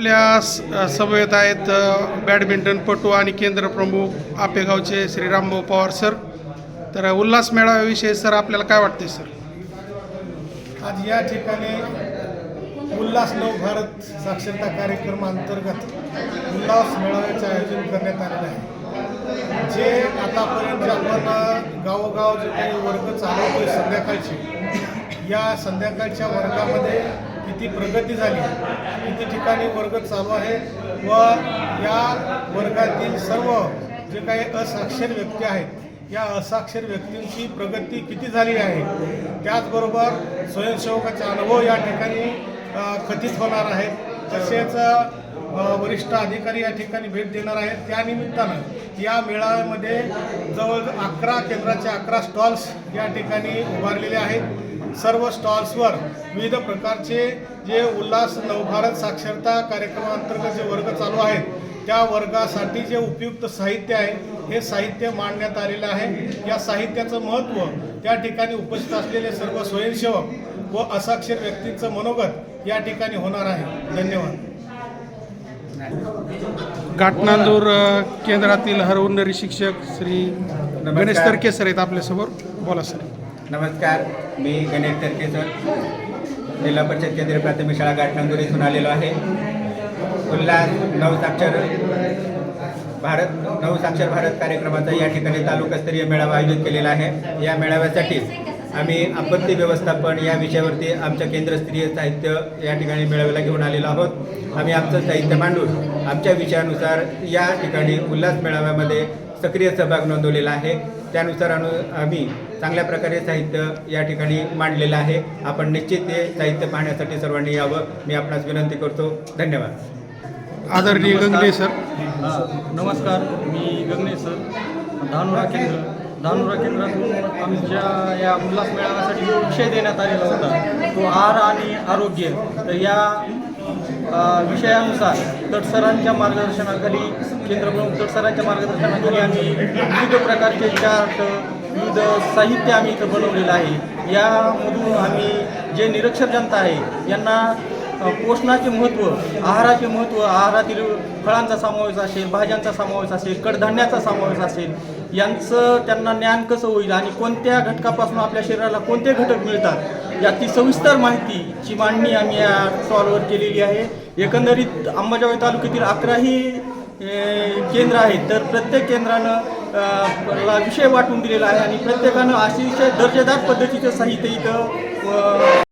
आपल्या सभेत समवेत आहेत बॅडमिंटनपटू आणि केंद्रप्रमुख आपेगावचे श्री रामभाऊ पवार सर. तर उल्हास मेळाव्याविषयी सर आपल्याला काय वाटते सर? आज या ठिकाणी उल्हास नव भारत साक्षरता कार्यक्रमाअंतर्गत उल्हास मेळाव्याचे आयोजन करण्यात आलेलं आहे. जे आतापर्यंत जे आपण गावोगाव जे काही वर्ग चालवतोय संध्याकाळचे या संध्याकाळच्या वर्गामध्ये किती प्रगती झाली. किती ठिकाणी वर्ग चालू आहे व या वर्गातील सर्व जे काही असाक्षर व्यक्ती आहेत या असाक्षर व्यक्तींची प्रगती किती झाली आहे त्याचबरोबर स्वयंसेवकाचे अनुभव या ठिकाणी कथित होणार आहेत तसेच वरिष्ठ अधिकारी या ठिकाणी भेट देणार आहेत. त्यानिमित्तानं या मेळाव्यामध्ये जवळ अकरा केंद्राचे अकरा स्टॉल्स या ठिकाणी उभारलेले आहेत. सर्व स्टॉल्सवर विविध प्रकारचे जे उल्हास नवभारत साक्षरता कार्यक्रमाअंतर्गत जे वर्ग चालू आहेत त्या वर्गासाठी जे उपयुक्त साहित्य आहे हे साहित्य मांडण्यात आलेलं आहे. या साहित्याचं महत्त्व त्या ठिकाणी उपस्थित असलेले सर्व स्वयंसेवक व असाक्षर व्यक्तींचं मनोगत या ठिकाणी होणार आहे. धन्यवाद. घाटनांदूर केंद्रातील हरवणारी शिक्षक श्री गणेश तरके सर आहेत आपल्यासमोर. बोला सर. नमस्कार मी गणेश तरकेसर जिल्हा परिषद केंद्रीय प्राथमिक शाळा गाठनांदूर इथून आलेलो आहे. उल्हास नवसाक्षर भारत नवसाक्षर भारत कार्यक्रमाचा या ठिकाणी तालुकास्तरीय मेळावा आयोजित केलेला आहे. या मेळाव्यासाठी आम्ही आपत्ती व्यवस्थापन या विषयावरती आमच्या केंद्रस्तरीय साहित्य या ठिकाणी मेळाव्याला घेऊन आलेलो आहोत. आम्ही आमचं साहित्य मांडून आमच्या विषयानुसार या ठिकाणी उल्हास मेळाव्यामध्ये सक्रिय सहभाग नोंदवलेला आहे. त्यानुसार अनु आम्ही चांगल्या प्रकारे साहित्य या ठिकाणी मांडलेलं आहे. आपण निश्चित ते साहित्य पाहण्यासाठी सर्वांनी यावं. मी आपणास विनंती करतो. धन्यवाद. आदरणीय गंगले सर. हा, नमस्कार. मी गगनेश सर. धानुरा केंद्र धानुरा केंद्रातून आमच्या या उल्हास मेळाव्यासाठी जो विषय देण्यात आलेला होता. तो आहार आणि आरोग्य. तर या विषयानुसार तटसरांच्या मार्गदर्शनाखाली केंद्रप्रमुख तटसरांच्या मार्गदर्शनाखाली आम्ही विविध प्रकारचे चार्ट विविध साहित्य आम्ही इथं बनवलेलं आहे. यामधून आम्ही जे निरक्षर जनता आहे यांना पोषणाचे महत्त्व आहाराचे महत्त्व आहारातील फळांचा समावेश असेल भाज्यांचा समावेश असेल कडधान्याचा समावेश असेल यांचं त्यांना ज्ञान कसं होईल आणि कोणत्या घटकापासून आपल्या शरीराला कोणते घटक मिळतात याची सविस्तर माहितीची मांडणी आम्ही या स्टॉलवर केलेली आहे. एकंदरीत अंबाजोगाई तालुक्यातील अकराही केंद्र आहेत. तर प्रत्येक केंद्रानं ला विषय वाटून दिलेला आहे आणि प्रत्येकानं अतिशय दर्जेदार पद्धतीचं साहित्य इथं